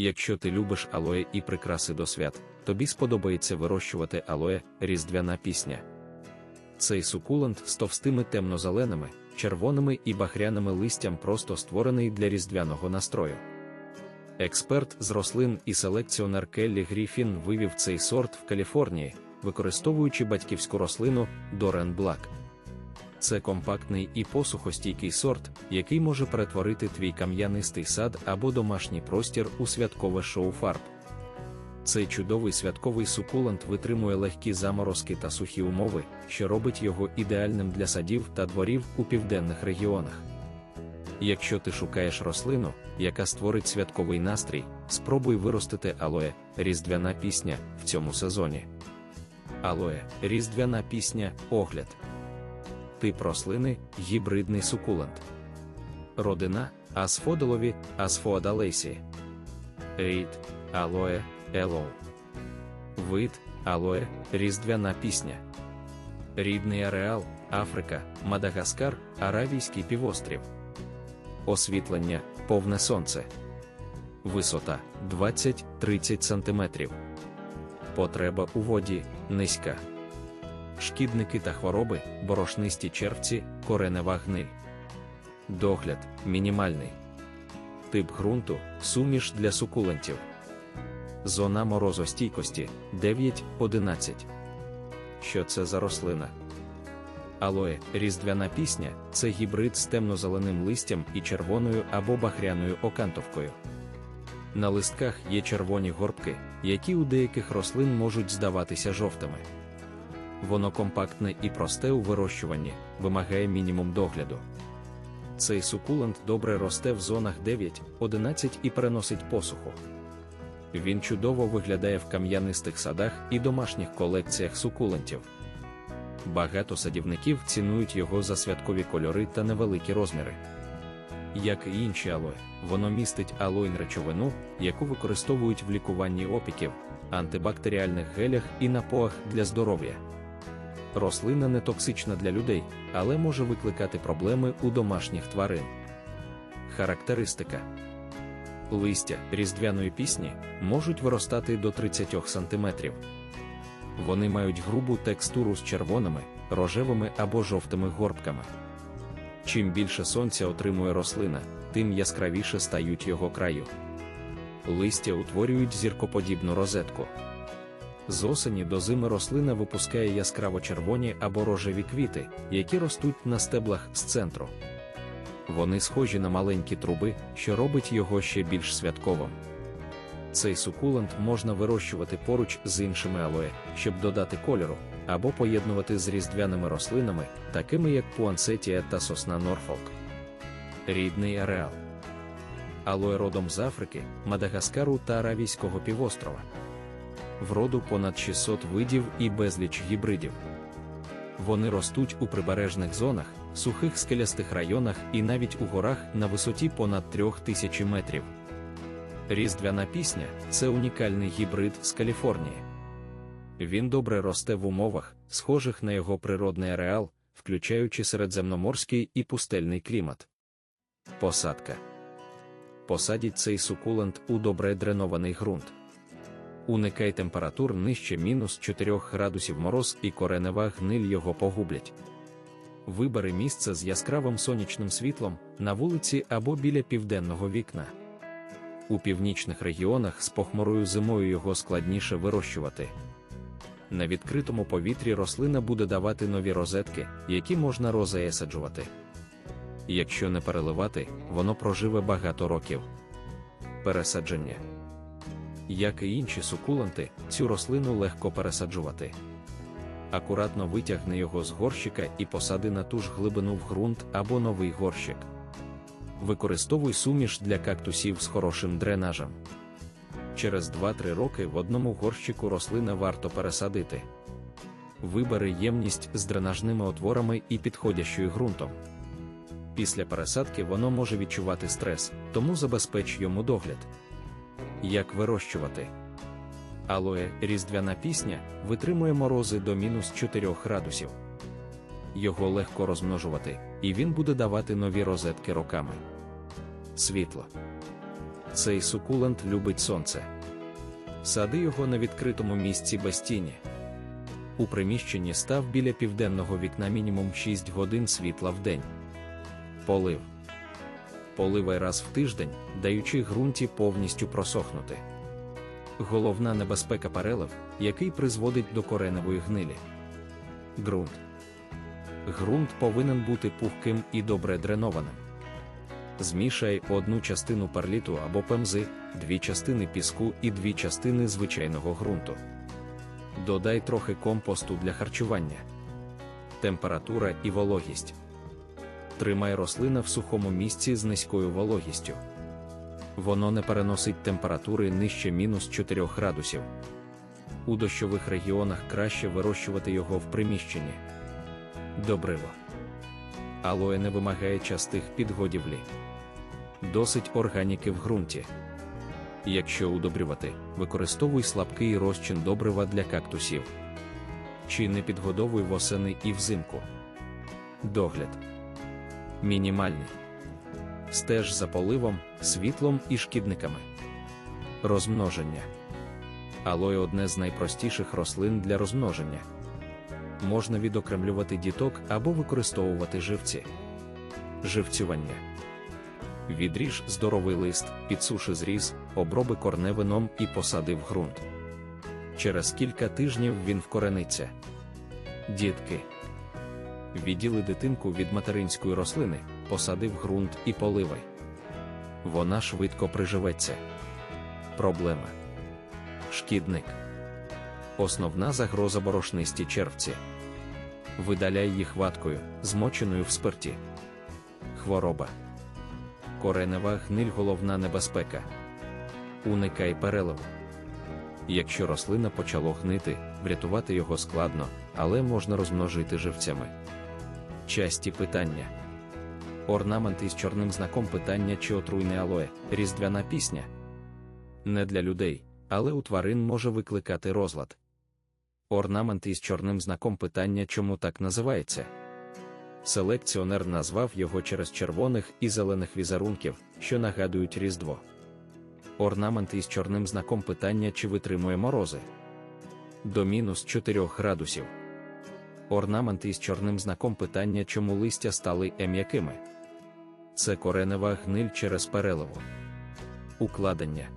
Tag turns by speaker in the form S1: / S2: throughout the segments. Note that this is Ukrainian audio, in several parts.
S1: Якщо ти любиш алоє і прикраси до свят, тобі сподобається вирощувати алоє різдвяна пісня. Цей сукулент з товстими темно-зеленими, червоними і бахряними листям просто створений для різдвяного настрою. Експерт з рослин і селекціонер Келлі Гріфін вивів цей сорт в Каліфорнії, використовуючи батьківську рослину Дорен Блак. Це компактний і посухостійкий сорт, який може перетворити твій кам'янистий сад або домашній простір у святкове шоу фарб. Цей чудовий святковий сукулент витримує легкі заморозки та сухі умови, що робить його ідеальним для садів та дворів у південних регіонах. Якщо ти шукаєш рослину, яка створить святковий настрій, спробуй виростити алоє, різдвяна пісня в цьому сезоні. Алоє, різдвяна пісня, огляд. Тип рослини гібридний сукулент. Родина асфодолові, асфоадалейсі. Рід алоє, елоу. Вид алоє, різдвяна пісня. Рідний ареал Африка, Мадагаскар, Аравійський півострів. Освітлення повне сонце. Висота 20-30 см. Потреба у воді низька. Шкідники та хвороби, борошнисті червці, коренева гниль. Догляд мінімальний. Тип ґрунту суміш для сукулентів. Зона морозостійкості 9-11. Що це за рослина? Алоє, різдвяна пісня це гібрид з темно-зеленим листям і червоною або бахряною окантовкою. На листках є червоні горбки, які у деяких рослин можуть здаватися жовтими. Воно компактне і просте у вирощуванні, вимагає мінімум догляду. Цей сукулент добре росте в зонах 9-11 і переносить посуху. Він чудово виглядає в кам'янистих садах і домашніх колекціях сукулентів. Багато садівників цінують його за святкові кольори та невеликі розміри. Як і інші алої, воно містить алоїн речовину, яку використовують в лікуванні опіків, антибактеріальних гелях і напоях для здоров'я. Рослина не токсична для людей, але може викликати проблеми у домашніх тварин. Характеристика листя різдвяної пісні можуть виростати до 30 см. Вони мають грубу текстуру з червоними, рожевими або жовтими горбками. Чим більше сонця отримує рослина, тим яскравіше стають його краю. Листя утворюють зіркоподібну розетку. З осені до зими рослина випускає яскраво червоні або рожеві квіти, які ростуть на стеблах з центру. Вони схожі на маленькі труби, що робить його ще більш святковим. Цей сукулент можна вирощувати поруч з іншими алоє, щоб додати кольору, або поєднувати з різдвяними рослинами, такими як пуансетія та сосна Норфолк. Рідний ареал. Алоє родом з Африки, Мадагаскару та Аравійського півострова. Вроду понад 600 видів і безліч гібридів. Вони ростуть у прибережних зонах, сухих скелястих районах і навіть у горах на висоті понад 3000 метрів. Різдвяна пісня це унікальний гібрид з Каліфорнії. Він добре росте в умовах, схожих на його природний ареал, включаючи середземноморський і пустельний клімат. Посадка посадіть цей сукулент у добре дренований ґрунт. Уникай температур нижче мінус 4 градусів мороз і коренева гниль його погублять. Вибери місце з яскравим сонячним світлом на вулиці або біля південного вікна. У північних регіонах з похмурою зимою його складніше вирощувати. На відкритому повітрі рослина буде давати нові розетки, які можна розаесаджувати. Якщо не переливати, воно проживе багато років. Пересадження. Як і інші сукуленти, цю рослину легко пересаджувати. Акуратно витягни його з горщика і посади на ту ж глибину в ґрунт або новий горщик. Використовуй суміш для кактусів з хорошим дренажем. Через 2-3 роки в одному горщику рослини варто пересадити. Вибери ємність з дренажними отворами і підходящою ґрунтом. Після пересадки воно може відчувати стрес, тому забезпеч йому догляд. Як вирощувати? Алоє різдвяна пісня витримує морози до мінус 4 градусів. Його легко розмножувати, і він буде давати нові розетки роками. Світло. Цей сукулент любить сонце. Сади його на відкритому місці без тіні. У приміщенні став біля південного вікна мінімум 6 годин світла в день. Полив. Поливай раз в тиждень, даючи ґрунті повністю просохнути. Головна небезпека перелив, який призводить до кореневої гнилі. Ґрунт. Ґрунт повинен бути пухким і добре дренованим. Змішай одну частину перліту або пемзи, дві частини піску і дві частини звичайного ґрунту. Додай трохи компосту для харчування. Температура і вологість. Тримай рослина в сухому місці з низькою вологістю. Воно не переносить температури нижче мінус 4 градусів. У дощових регіонах краще вирощувати його в приміщенні. Добриво. Алоє не вимагає частих підгодівлі. Досить органіки в ґрунті. Якщо удобрювати, використовуй слабкий розчин добрива для кактусів. Чи не підгодовуй восени і взимку. Догляд. Мінімальний. Стеж за поливом, світлом і шкідниками. Розмноження. Алоє одне з найпростіших рослин для розмноження. Можна відокремлювати діток або використовувати живці. Живцювання. Відріж здоровий лист, підсуши зріз, оброби корневином і посади в ґрунт. Через кілька тижнів він вкорениться. Дітки. Відділи дитинку від материнської рослини, посади в ґрунт і поливай. Вона швидко приживеться. Проблема. Шкідник. Основна загроза борошнисті червці. Видаляй їх ваткою, змоченою в спирті. Хвороба. Коренева гниль головна небезпека. Уникай переливу. Якщо рослина почало гнити, врятувати його складно, але можна розмножити живцями. Часті питання. Орнамент із чорним знаком питання чи отруйне алоє, різдвяна пісня. Не для людей, але у тварин може викликати розлад. Орнамент із чорним знаком питання чому так називається. Селекціонер назвав його через червоних і зелених візерунків, що нагадують Різдво. Орнамент із чорним знаком питання чи витримує морози до мінус 4 градусів. Орнамент із чорним знаком питання, чому листя стали ем'якими. Це коренева гниль через переливу. Укладення.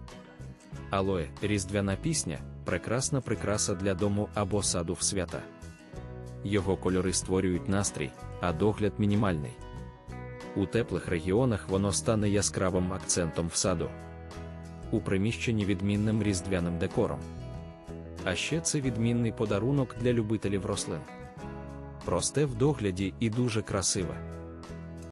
S1: Алоє, різдвяна пісня прекрасна прикраса для дому або саду в свята. Його кольори створюють настрій, а догляд мінімальний. У теплих регіонах воно стане яскравим акцентом в саду. У приміщенні відмінним різдвяним декором. А ще це відмінний подарунок для любителів рослин. Просте в догляді і дуже красиве.